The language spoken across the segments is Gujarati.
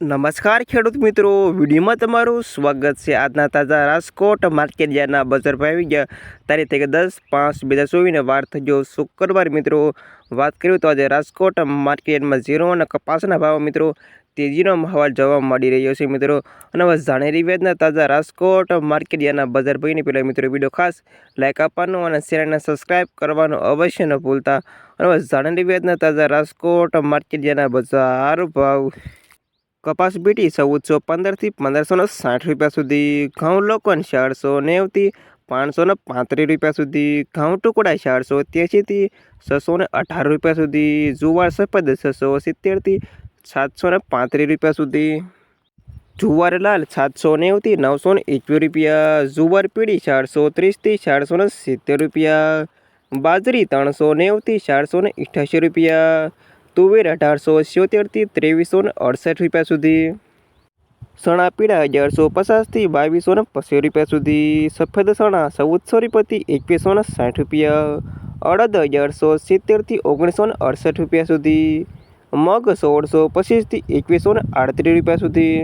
નમસ્કાર ખેડૂત મિત્રો. વિડીયોમાં તમારું સ્વાગત છે. આજના તાજા રાજકોટ માર્કેટ યાર્ડના બજાર ભાવ ગયા. તારીખ દસ પાંચ બે હજાર ચોવીસને વાર થયો શુક્રવાર મિત્રો. વાત કર્યું તો આજે રાજકોટ માર્કેટમાં ઝીરો અને કપાસના ભાવ મિત્રો તેજીનો માહોલ જોવા મળી રહ્યો છે મિત્રો. અને હવે જાણેરી વેદના તાજા રાજકોટ માર્કેટ યાર્ડના બજાર ભાઈને પહેલાં મિત્રો વીડિયો ખાસ લાઇક આપવાનું અને ચેનલને સબસ્ક્રાઈબ કરવાનું અવશ્ય ન ભૂલતા. અને હવે જાણેરી વેદના તાજા રાજકોટ માર્કેટ યાર્ડના બજાર ભાવ. કપાસ બીટી ચૌદસો પંદરથી પંદરસો ને સાઠ રૂપિયા સુધી, ઘઉં લોકન ચારસો નેવથી પાંચસો ને પાંત્રીસ રૂપિયા સુધી, ઘઉં ટુકડા ચારસો ત્યાંસીથી છસો ને અઢાર રૂપિયા સુધી, જુવાર સફેદ છસો સિત્તેરથી સાતસો ને પાંત્રીસ રૂપિયા સુધી. જુવાર લાલ સાતસો નેવથી નવસો ને એકવીસ રૂપિયા, જુવાર પીળી ચારસો ત્રીસથી ચારસો ને સિત્તેર રૂપિયા, બાજરી ત્રણસો નેવથી ચારસો ને રૂપિયા તુવેર અઢારસો સિત્તેરથી ત્રેવીસો ને અડસઠ રૂપિયા સુધી. સણા પીળા અગિયારસો પચાસથી બાવીસો ને પચીસ રૂપિયા સુધી. સફેદ સણા ચૌદસો રૂપિયાથી એકવીસો ને સાઠ રૂપિયા. અડદ અગિયારસો સિત્તેરથી ઓગણીસો ને અડસઠ રૂપિયા સુધી. મગ સોળસો પચીસથી એકવીસો ને આડત્રીસ રૂપિયા સુધી.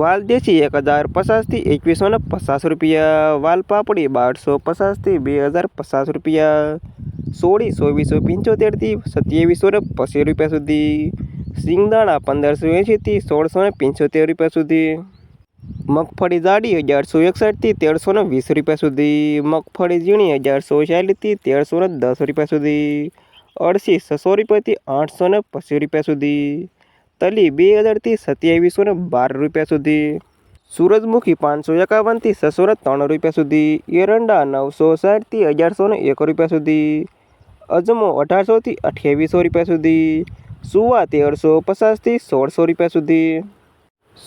વાલ દેશી એક હજાર પચાસથી એકવીસો ને પચાસ રૂપિયા. વાલપાપડી બારસો પચાસથી બે હજાર પચાસ રૂપિયા. સોળી વીસો પંચોતેરથી સત્યાવીસો ને પચીસ રૂપિયા સુધી. સિંગદાણા પંદરસો એંશીથી સોળસો ને પંચોતેર રૂપિયા સુધી. મગફળી જાડી અગિયારસો એકસઠથી તેરસો ને વીસ રૂપિયા સુધી. મગફળી ઝીણી અગિયારસો ચાલીસથી તેરસો ને દસ રૂપિયા સુધી. અડસી છસો રૂપિયાથી આઠસો ને પચીસ રૂપિયા સુધી. તલી બે હજારથી સત્યાવીસો ને બાર રૂપિયા સુધી. સૂરજમુખી પાંચસો એકાવનથી છસો ત્રણ રૂપિયા સુધી, એરંડા નવસો સાઠથી અગિયારસો ને એક રૂપિયા સુધી, અજમો અઢારસોથી અઠ્યાવીસો રૂપિયા સુધી, સુવા તેરસો પચાસથી સોળસો રૂપિયા સુધી,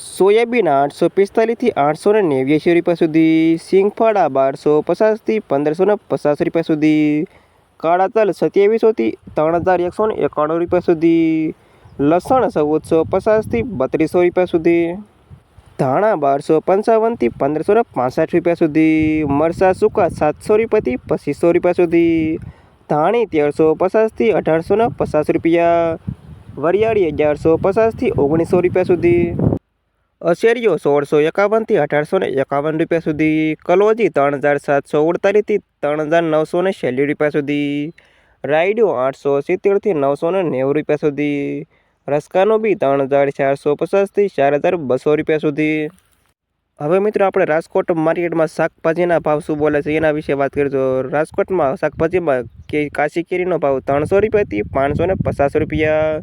સોયાબીન આઠસો પિસ્તાલીસથી આઠસો ને નેવ્યાસી રૂપિયા સુધી સિંગફાળા બારસો પચાસથી પંદરસો ને પચાસ રૂપિયા સુધી, કાળા તલ સત્યાવીસોથી ત્રણ હજાર એકસો ને એકાણું રૂપિયા સુધી, લસણ ચૌદસો પચાસથી બત્રીસો રૂપિયા સુધી ધાણા બારસો પંચાવનથી પંદરસો ને પાસઠ રૂપિયા સુધી મરસા સૂકા સાતસો રૂપિયાથી પચીસો રૂપિયા સુધી, ધાણી તેરસો પચાસથી અઢારસો ને પચાસ રૂપિયા, વરિયાળી અગિયારસો પચાસથી ઓગણીસો રૂપિયા સુધી, અશેરીઓ સોળસો એકાવનથી અઢારસો ને એકાવન રૂપિયા સુધી, કલોજી ત્રણ હજાર સાતસો અડતાલીસથી ત્રણ હજાર નવસો ને રૂપિયા સુધી, રાયડો આઠસો સિત્તેરથી નવસો ને નેવું રૂપિયા સુધી રસકાનો બી ત્રણ હજાર ચારસો પચાસથી ચાર હજાર બસો રૂપિયા સુધી. હવે મિત્રો આપણે રાજકોટ માર્કેટમાં શાકભાજીના ભાવ શું બોલે છે એના વિશે વાત કરીએ તો રાજકોટમાં શાકભાજીમાં કે કાશી કેરીનો ભાવ ત્રણસો રૂપિયાથી પાંચસો ને પચાસ રૂપિયા,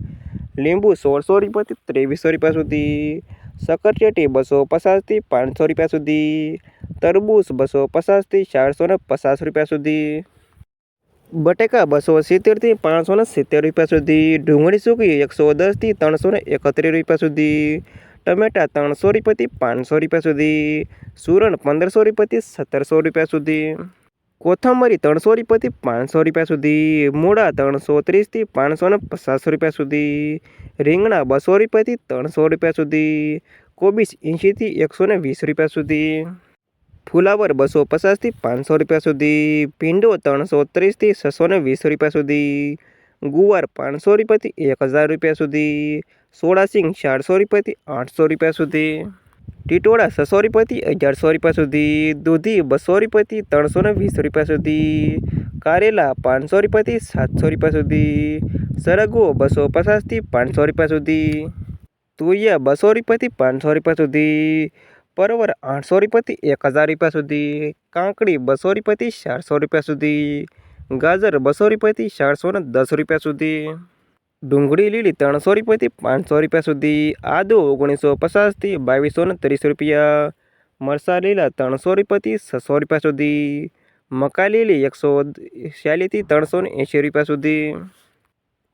લીંબુ સોળસો રૂપિયાથી ત્રેવીસો રૂપિયા સુધી સકરચેટી બસો પચાસથી પાંચસો રૂપિયા સુધી, તરબૂચ બસો પચાસથી ચારસો ને પચાસ રૂપિયા સુધી. બટેકા બસો સિત્તેરથી પાંચસો ને સિત્તેર રૂપિયા સુધી, ડુંગળી સૂકી એકસો દસથી ત્રણસો ને એકત્રીસ રૂપિયા સુધી, ટમેટા ત્રણસો રૂપિયાથી પાંચસો રૂપિયા સુધી, સુરણ પંદરસો રૂપિયાથી સત્તરસો રૂપિયા સુધી, કોથમરી ત્રણસો રૂપિયાથી પાંચસો રૂપિયા સુધી, મૂળા ત્રણસો ત્રીસથી પાંચસો ને પચાસ રૂપિયા સુધી, રીંગણા બસો રૂપિયાથી ત્રણસો રૂપિયા સુધી, કોબીજ એંશીથી એકસો ને વીસ રૂપિયા સુધી. ફુલાવર બસો પચાસથી પાંચસો રૂપિયા સુધી, ભીંડો ત્રણસો ત્રીસથી છસો ને વીસ રૂપિયા સુધી, ગુવાર પાંચસો રૂપિયાથી એક હજાર રૂપિયા સુધી, સોળાસિંગ ચારસો રૂપિયાથી આઠસો રૂપિયા સુધી, ટીટોળા છસો રૂપિયાથી અગિયારસો રૂપિયા સુધી, દૂધી બસો રૂપિયાથી ત્રણસો ને વીસ રૂપિયા સુધી, કારેલા પાંચસો રૂપિયાથી સાતસો રૂપિયા સુધી, સરગવો બસો પચાસથી પાંચસો રૂપિયા સુધી, તુરિયા બસો રૂપિયાથી પાંચસો રૂપિયા સુધી પરવર આઠસો રૂપિયાથી એક હજાર રૂપિયા સુધી, કાંકડી બસો રૂપિયાથી ચારસો રૂપિયા સુધી, ગાજર બસો રૂપિયાથી ચારસો ને દસ રૂપિયા સુધી, ડુંગળી લીલી ત્રણસો રૂપિયાથી પાંચસો રૂપિયા સુધી, આદુ ઓગણીસો પચાસથી બાવીસો ને ત્રીસ રૂપિયા મરસા લીલા ત્રણસો રૂપિયાથી છસો રૂપિયા સુધી મકા લીલી એકસો ચાલીસથી ત્રણસો ને એંશી રૂપિયા સુધી,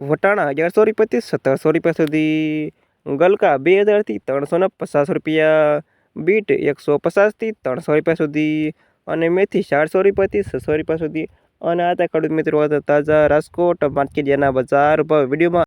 વટાણા અગિયારસો રૂપિયાથી સત્તરસો રૂપિયા સુધી, ગલકા બે હજારથી ત્રણસો ને પચાસ રૂપિયા બીટ એકસો પચાસથી ત્રણસો રૂપિયા સુધી અને મેથી ચારસો રૂપિયાથી છસો રૂપિયા સુધી. અને આ હતા ખેડૂત મિત્રો તાજા રાજકોટ માર્કેટ બજાર ભાવ વિડીયોમાં